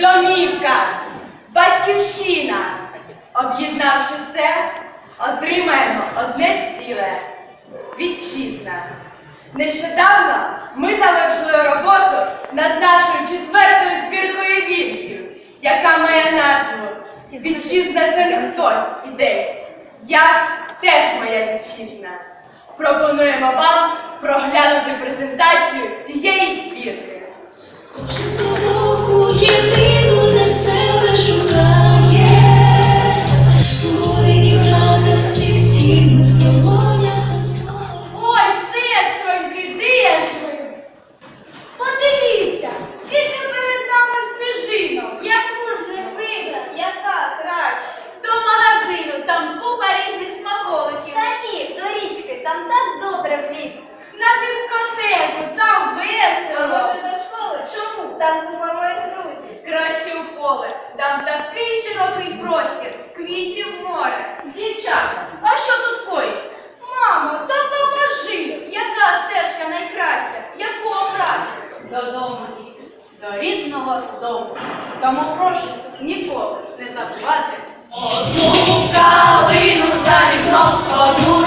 домівка, батьківщина. Об'єднавши це, отримаємо одне ціле вітчизна. Нещодавно ми завершили роботу над нашою четвертою збіркою віршів, яка має назву Вітчизна це не хтось і десь. Я теж моя вітчизна. Пропонуємо вам проглянути презентацію квітів море. Дівчата, а що тут коїться? Мамо, допоможи! Яка стежка найкраща? Яку обрати? додому, до рідного дому. Тому прошу ніколи не забувати одну калину за вікном, одну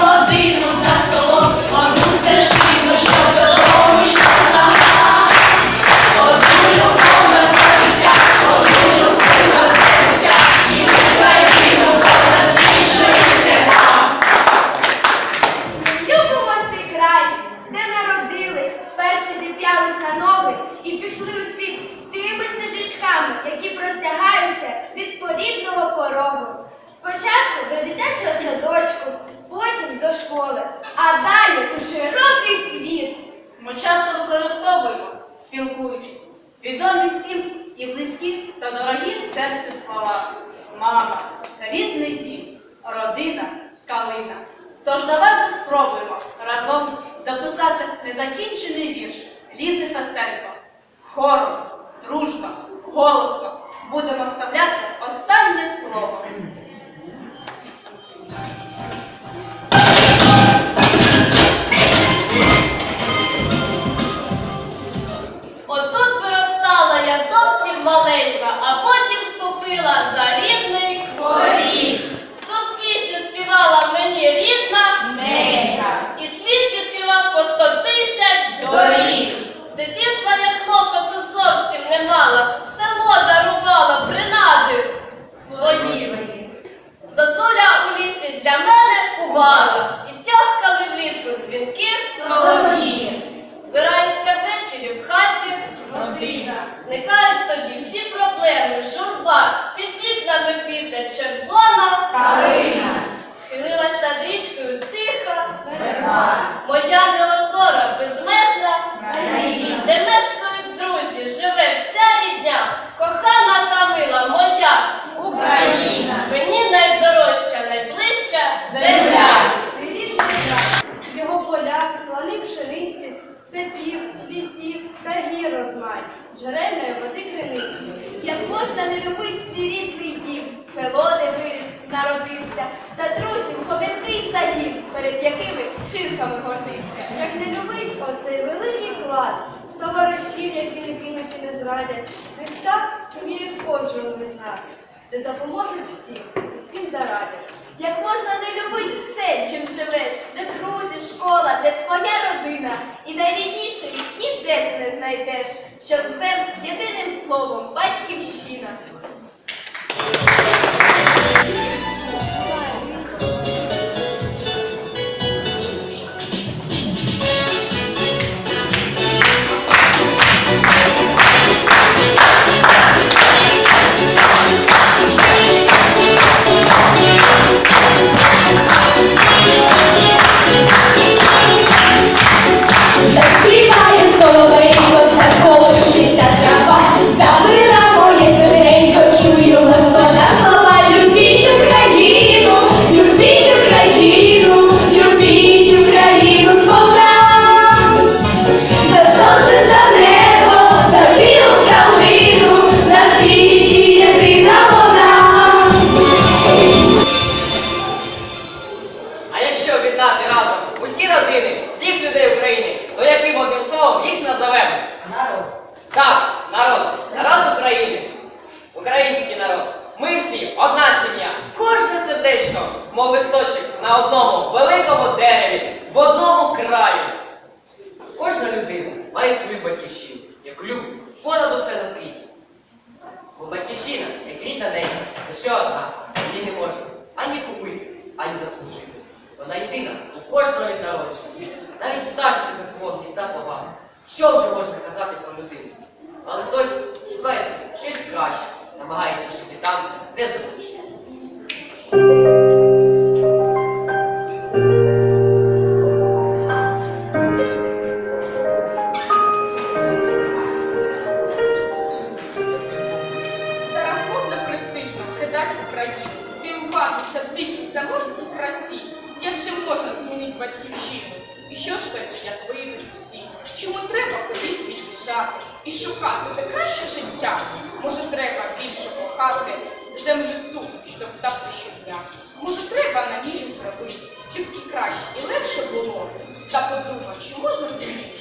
Лізи Песенко, Хором, дружно, голосно будемо вставляти останнє слово. Мала, село дарувала, принади можна не любить свій рідний дім, село, де виріс, народився, та друзів хом'який загін, перед якими чирками гордився. Як не любить оцей великий клас, товаришів, які не кинуть і не зрадять, міста вміють кожному з нас, де допоможуть всім і всім зарадять. Як можна не любити все, чим живеш, де друзі, школа, де твоя родина, і найрідніший ніде ти не знайдеш, що звем єдиним словом батьківщина. Єдина у кожного від народження. Навіть пташці без свого гнізда погано. Що вже можна казати про людину? Але хтось шукає собі щось краще, намагається жити там, де зручно. Зараз модно престижно кидати Україну, дивуватися в батьківщину. І що ж тоді, як вийдуть усі? Чому треба кудись від'їжджати і шукати те краще життя? Може, треба більше кохати землю ту, щоб птахти щодня? Може, треба на ніжі зробити, щоб і краще, і легше було? Та подумай, що можна змінити?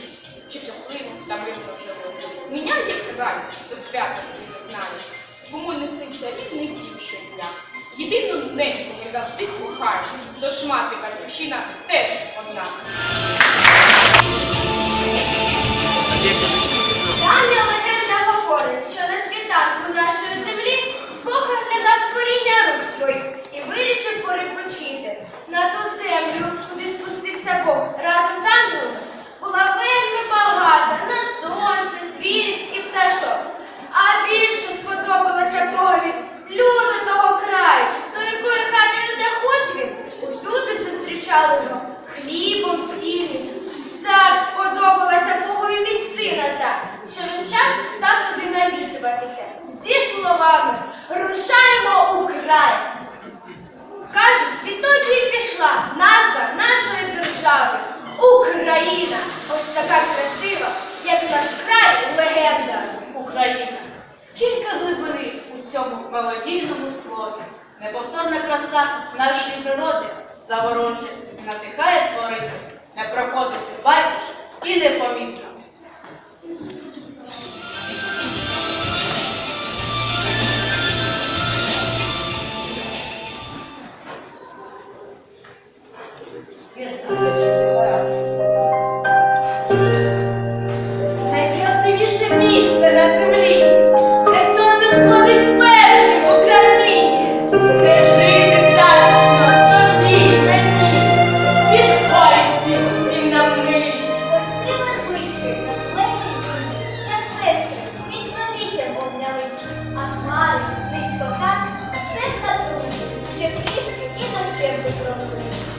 Чи щасливо та мирно живу? Міняє край, що святості не знає. Кому не сниться рідний дім щодня. Єдину неньку завжди кохаємо, тож мати батьківщина теж одна. Давня легенда говорить, що на світанку нашої землі Бог оглядав творіння рук своїх і вирішив перепочити. На ту землю, куди спустився Бог разом з ангелами, була вельми багата на сонце, звірів і пташок. А більше сподобалося Богові люди того краю, до якої хати не заходь він, усюди зустрічали його хлібом, сіллю. Так сподобалася Богові місцина та, що він часто став туди навідуватися зі словами Рушаємо у край. Кажуть, відтоді й пішла назва нашої держави Україна. Ось така красива, як наш край легенда. Україна. Скільки глибини у цьому мелодійному слові. Неповторна краса нашої природи заворожує, надихає творити, не проходити байдуже. І непомітно.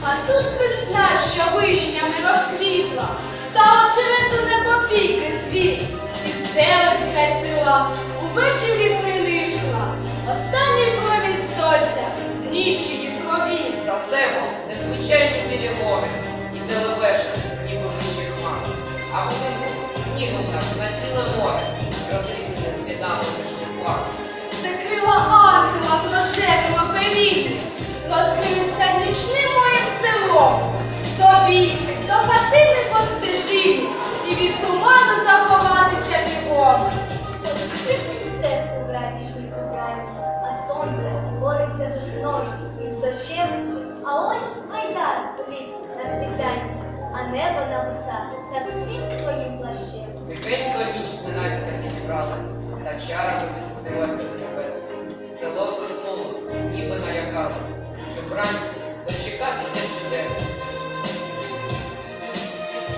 А тут весна, що вишня не розквітла, та очерету не попіки світ, і зелень край села увечері принишла, останній промінь сонця, нічії крові. За степом незвичайні білі гори, і делебеша, ніби вищий хмар. А взимку снігом нас на ціле море, розрізане слідами пар. Це крила ангела в рожевому оперінні, розкрився нічним селом. Тобі йти до хатини по стежині і від туману заховатися бігом. Степ у краю, а сонце бореться весною із дощем. А ось майдан літ на світанні, а небо на висах над всім своїм плащем. Тихенько ніч ненацька підібралась, та чарами спустилася з небес. Село заснуло, ніби налякалось, щоб вранці дочекатися чудес.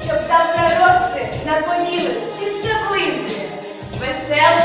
Щоб завтра роси напоїли всі стеблинки, веселка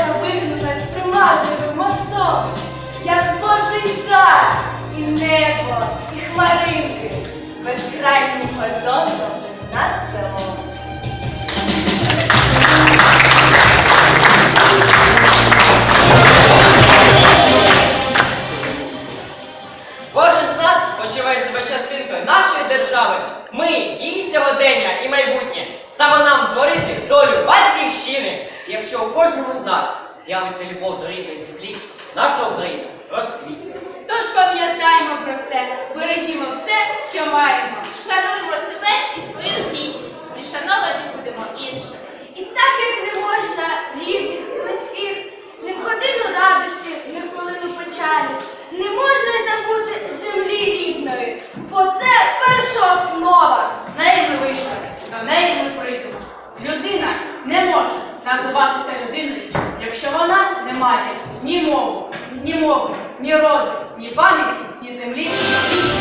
що. Шануємо себе і свою гідність, і шановані будемо інших. І так як не можна рідних, близьких, не входити годину радості, не хвилину печалі. Не можна забути землі рідної, бо це перша основа. З неї ми вийшли, до неї ми прийдемо. Людина не може називатися людиною, якщо вона не має ні мови, ні мови, ні роду, ні пам'яті, ні землі, ні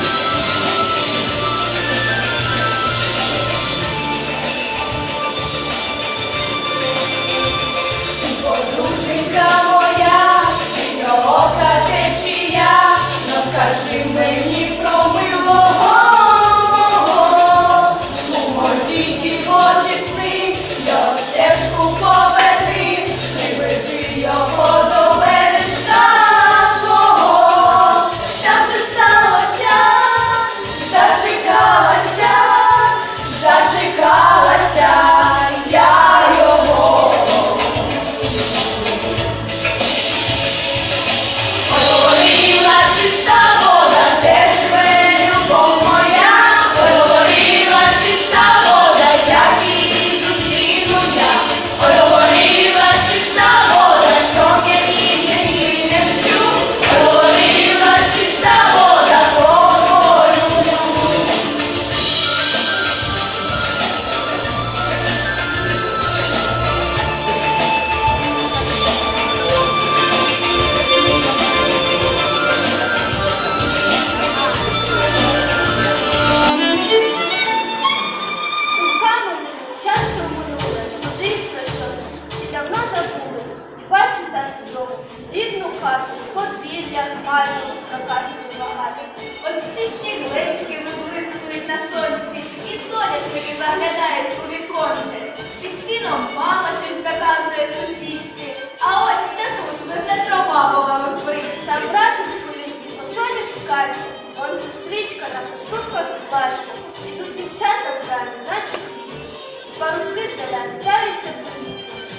Квіті.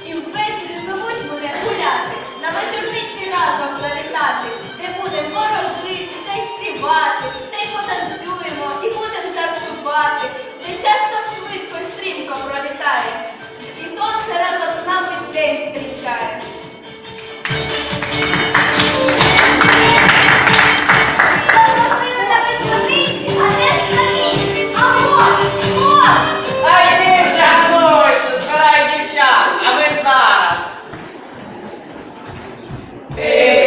І ввечері зовуть мене гуляти, на вечорниці разом завітати, де будем ворожити, та й співати, та й потанцюємо, і будем жартувати, де часто швидко стрімко пролітає, і сонце разом з нами день зустрічає. Ти,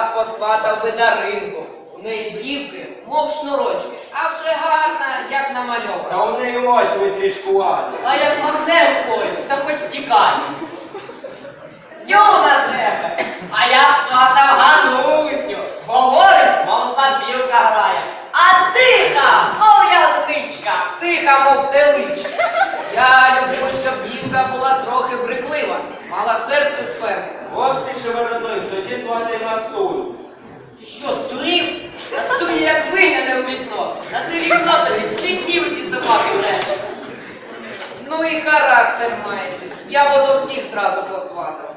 б посватав би Даринку. У неї брівки, мов шнурочки, а вже гарна, як Та у неї очі витрічкувати. А як магне у полі, та хоч тікай. На тебе! А я сватав Ганусю. Говорить, мов сабілка грає. А тиха, мов ягодичка. Тиха, мов теличка. Я люблю, щоб дівка була трохи бриклива, мала серце з перцем. От ти шевелилив, тоді сватай на стуль. Ти що, здурів? На стулі як виняне в вікно. На те вікно тобі тлітні усі собаки брешуть. Ну і характер маєте. Я б до всіх зразу посватав.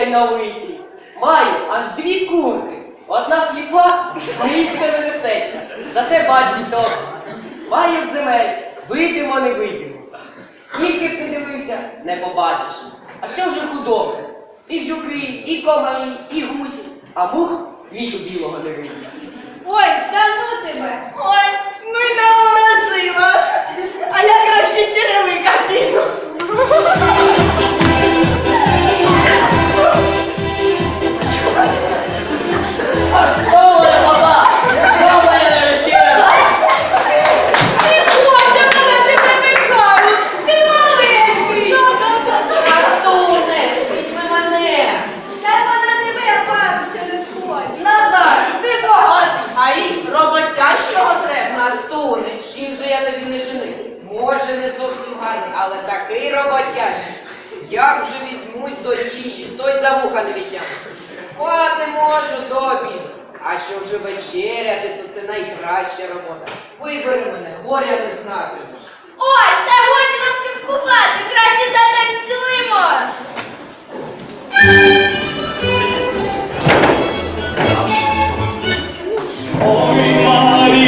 Такий хазяйновитий. Маю аж дві курки. Одна сліпа, а інша не несеться. Зате бачить добре. Маю земель, вийдемо, не вийдемо. Скільки б ти дивився, не побачиш. А що вже худоби? І жуки, і комарі, і гусі, а мух світу білого не видно. Ой, та ну тебе! Ой, ну й наворожила. А я краще черевика кину. Тобі не жених? Може, не зовсім гарний, але такий роботящий. Як же візьмусь до їжі, той за вуха не відтягне. Спати можу до обіду. А що вже вечеряти, то це найкраща робота. Вибери мене, горя не знатимеш. Ой, та годі вам кивкувати, краще затанцюємо. Ой,